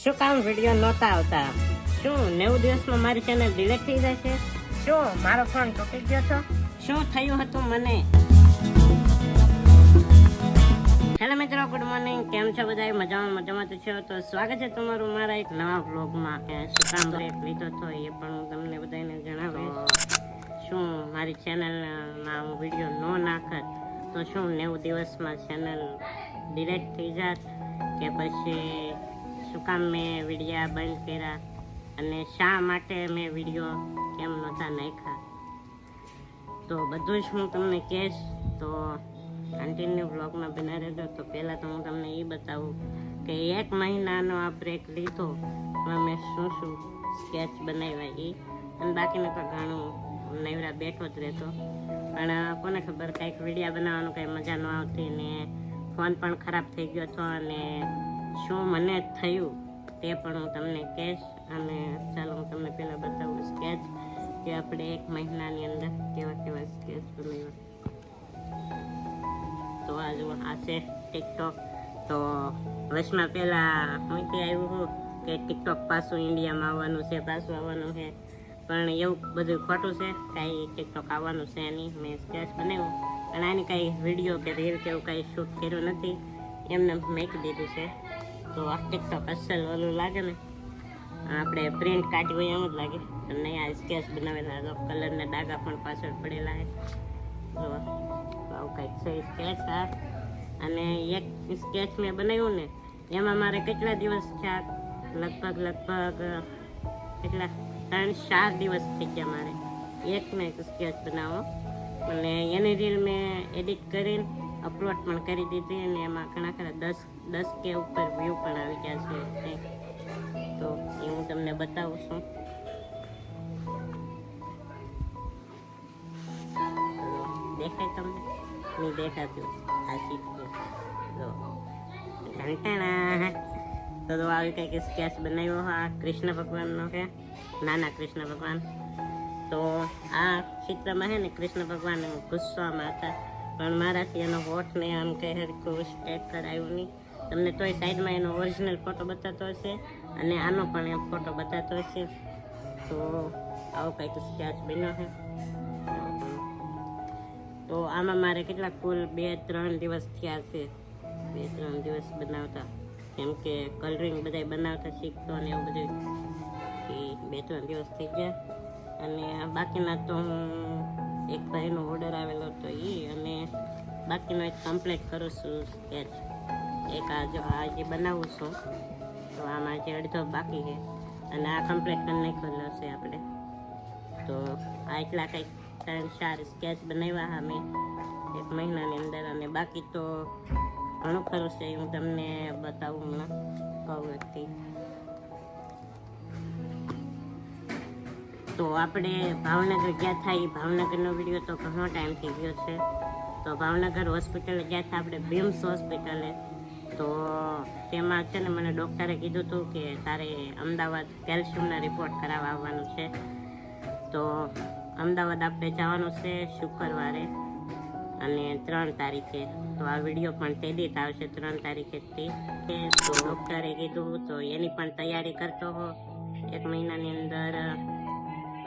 શું કામ વીડિયો નહોતા આવતા? શું નેવું દિવસમાં મારી ચેનલ ડિલેટ થઈ જશે? શું મારો ફોન તૂટી ગયો હતો શું થયું હતું મને? હેલો મિત્રો ગુડ મોર્નિંગ કેમ છો બધા મજામાં મજામાં તો છો? તો સ્વાગત છે તમારું મારા એક નવા બ્લોગમાં શું કામ બ્રેક લીધો હતો એ પણ હું તમને બધાને જણાવીશ. શું મારી ચેનલમાં હું વીડિયો ન નાખત, તો શું નેવું દિવસમાં ચેનલ ડિલેટ થઈ જાત? કે પછી શું કામ મેં વિડીયા બંધ કર્યા અને શા માટે મેં વીડિયો કેમ નહોતા નાખ્યા? તો બધું જ હું તમને કહેશ. તો કન્ટિન્યુ બ્લોગમાં બના રહેજો. તો પહેલાં તો હું તમને એ બતાવું કે એક મહિનાનો આ બ્રેક લીધો. એમાં મેં શું શું સ્કેચ બનાવ્યા એ અને બાકીનું તો ઘણું નવરા બેઠો જ રહેતો. પણ કોને ખબર, કાંઈક વિડીયા બનાવવાનું કાંઈ મજા ન આવતી ને ફોન પણ ખરાબ થઈ ગયો હતો અને શું મને થયું તે પણ હું તમને કહીશ. અને ચાલો હું તમને પહેલાં બતાવું સ્કેચ કે આપણે એક મહિનાની અંદર કેવા કેવા સ્કેચ બનાવ્યા. તો આ જો આ છે ટિકટોક તો વર્ષમાં પહેલાં હું ત્યાં આવ્યું હતું કે ટિકટોક પાછું ઇન્ડિયામાં આવવાનું છે, પાછું આવવાનું છે. પણ એવું બધું ખોટું છે, કાંઈ ટિકટોક આવવાનું છે નહીં. મેં સ્કેચ બનાવ્યું. પણ આની કાંઈ વીડિયો કે રીલ કે એવું કાંઈ શૂટ કર્યું નથી. એમને મેકી દીધું છે. તો ટિકટોક અસલ ઓલું લાગે ને. આપણે પ્રિન્ટ કાઢ્યું હોય એમ જ લાગે. અને આ સ્કેચ બનાવેલા તો કલરના ડાઘા પણ પાછળ પડેલા જો, આવું કાંઈક છે સ્કેચ આ અને એક સ્કેચ મેં બનાવ્યું ને, એમાં મારે કેટલા દિવસ થયા? લગભગ લગભગ, કેટલા? ત્રણ, ચાર દિવસ થઈ ગયા મારે. એક ને એક સ્કેચ બનાવો અને એની રીલ મેં એડિટ કરીને અપલોડ પણ કરી દીધી અને એમાં ઘણા ખરા દસ દસ કે ઉપર વ્યૂ પણ આવી ગયા છે તો. એ હું તમને બતાવું છું. દેખાય તમને? નહીં દેખાતું. આ શીખ્યું તો ઘંટાણા. તો તો આવી કંઈક સ્કેચ બનાવ્યો આ કૃષ્ણ ભગવાનનો છે નાના કૃષ્ણ ભગવાન. તો આ ચિત્રમાં છે ને કૃષ્ણ ભગવાન ગુસ્સામાં હતા. પણ મારાથી એનો હોઠ ને આમ કે હરખું સ્ટેપ કરાયું નહીં. તમને તોય સાઈડમાં એનો ઓરિજિનલ ફોટો બતાતો હશે અને આનો પણ એમ ફોટો બતાતો હશે. તો આવો કંઈક સ્કેચ બન્યો છે. તો આમાં મારે કેટલા કુલ બે ત્રણ દિવસ થયા છે. બે ત્રણ દિવસ બનાવતા. કેમ કે કલરિંગ બધા બનાવતા શીખતો અને એવું બધું બે ત્રણ દિવસ થઈ ગયા. અને બાકીના તો હું એક ભાઈનો ઓર્ડર આવેલો હતો એ અને બાકીનો એક કમ્પ્લીટ કરું છું સ્કેચ એક આ જો આ જે બનાવું છું, તો આમાં જે અડધો બાકી છે. અને આ કમ્પ્લીટ કરી નાખેલો છે આપણે. તો આ એટલા કંઈક ત્રણ ચાર સ્કેચ બનાવ્યા અમે એક મહિનાની અંદર. અને બાકી તો ઘણું ખરું છે, હું તમને બતાવું હમણાં. અવગતથી તો આપણે ભાવનગર ગયા હતા એ ભાવનગરનો વીડિયો તો ઘણો ટાઈમ થઈ ગયો છે. તો ભાવનગર હોસ્પિટલે ગયા હતા આપણે બીમ્સ હોસ્પિટલે તો તેમાં છે ને મને ડૉક્ટરે કીધું હતું કે તારે અમદાવાદ કેલ્શિયમના રિપોર્ટ કરાવવા આવવાનું છે. તો અમદાવાદ આપણે જવાનું છે શુક્રવારે અને ત્રણ તારીખે. તો આ વીડિયો પણ તે દીત આવશે ત્રણ તારીખેથી તો ડૉક્ટરે કીધું, તો એની પણ તૈયારી કરતો હો. એક મહિનાની અંદર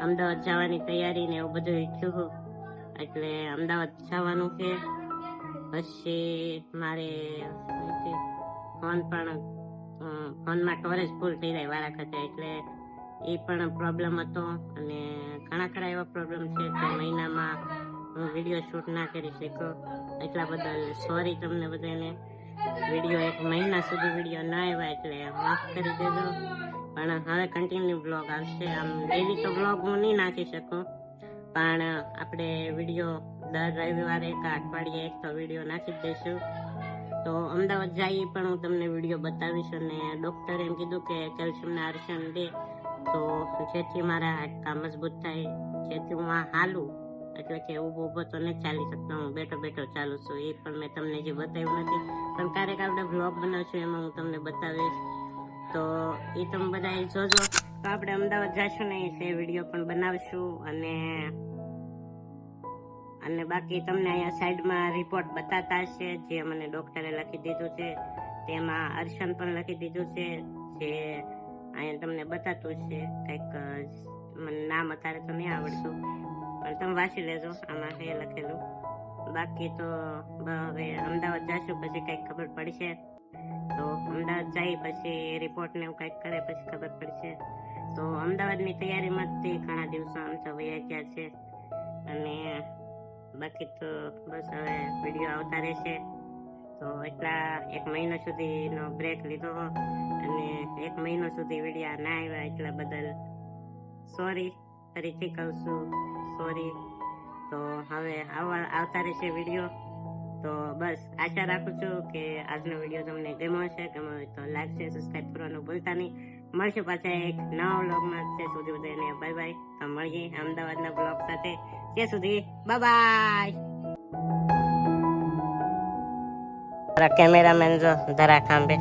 અમદાવાદ જવાની તૈયારી ને એવું બધું થયું એટલે અમદાવાદ જવાનું છે. પછી મારે ફોન પણ ફોનમાં સ્ટોરેજ ફૂલ થઈ જાય વારા ખાતે એટલે એ પણ પ્રોબ્લેમ હતો. અને ઘણા ખરા એવા પ્રોબ્લેમ છે કે મહિનામાં હું વીડિયો શૂટ ના કરી શક્યો એટલા બદલ સોરી તમને બધાને. વીડિયો એક મહિના સુધી વીડિયો ના આવ્યા, એટલે માફ કરી દેજો. પણ હવે કન્ટિન્યુ બ્લોગ આવશે. આમ ડેલી તો બ્લોગ હું નહીં નાખી શકું. પણ આપણે વીડિયો દર રવિવારે એક અઠવાડિયે એક તો વીડિયો નાખી જ દઈશું. તો અમદાવાદ જઈએ પણ હું તમને વીડિયો બતાવીશ અને ડૉક્ટરે એમ કીધું કે કેલ્શિયમના આરક્ષણ દે. તો જેથી મારા હાડકા મજબૂત થાય. જેથી હું આ હાલું. એટલે કે ઊભો ઊભો તો નથી ચાલી શકતો. હું બેઠો બેઠો ચાલુ છું. એ પણ મેં તમને જે બતાવ્યું નથી. પણ ક્યારેક આપણે બ્લોગ બનાવશું એમાં હું તમને બતાવીશ. તો એ તમે બધા જોજો. તો આપણે અમદાવાદ જઈશું ને તે વીડિયો પણ બનાવશું અને અને બાકી તમને અહીંયા સાઈડમાં રિપોર્ટ બતાતા હશે, જે મને ડૉક્ટરે લખી દીધું છે. તેમાં અર્શન પણ લખી દીધું છે, જે અહીંયા તમને બતાતું છે. કંઈક, મને નામ અત્યારે તો નહીં આવડતું, પણ તમે વાંચી લેજો, આમાં છે લખેલું. બાકી તો હવે અમદાવાદ જશું, પછી કંઈક ખબર પડશે. તો અમદાવાદ જાય પછી રિપોર્ટ ને એવું કંઈક કરે પછી ખબર પડશે. તો અમદાવાદની તૈયારીમાં જ ઘણા દિવસો આમ તો વયા ગયા છે. અને બાકી તો બસ હવે વીડિયો આવતા રહેશે. તો એટલા એક મહિનો સુધીનો બ્રેક લીધો અને એક મહિનો સુધી વિડીયા ના આવ્યા એટલા બદલ સોરી ફરીથી કહું છું સોરી તો હવે આવતા રહેશે વીડિયો. તો બસ, આશા રાખું છું કે આજનો વીડિયો તમને ગમ્યો હશે, ગમ્યો હોય તો લાઈક છે સબસ્ક્રાઈબ કરવાનું ભૂલતા નહીં. મળશું પાછા એક નવા બ્લોગમાં ત્યાં સુધી બધાને બાય બાય તો મળીએ અમદાવાદના બ્લોગ સાથે. ત્યાં સુધી બાય બાય કેમેરામેન જો ધરા ખાંભે.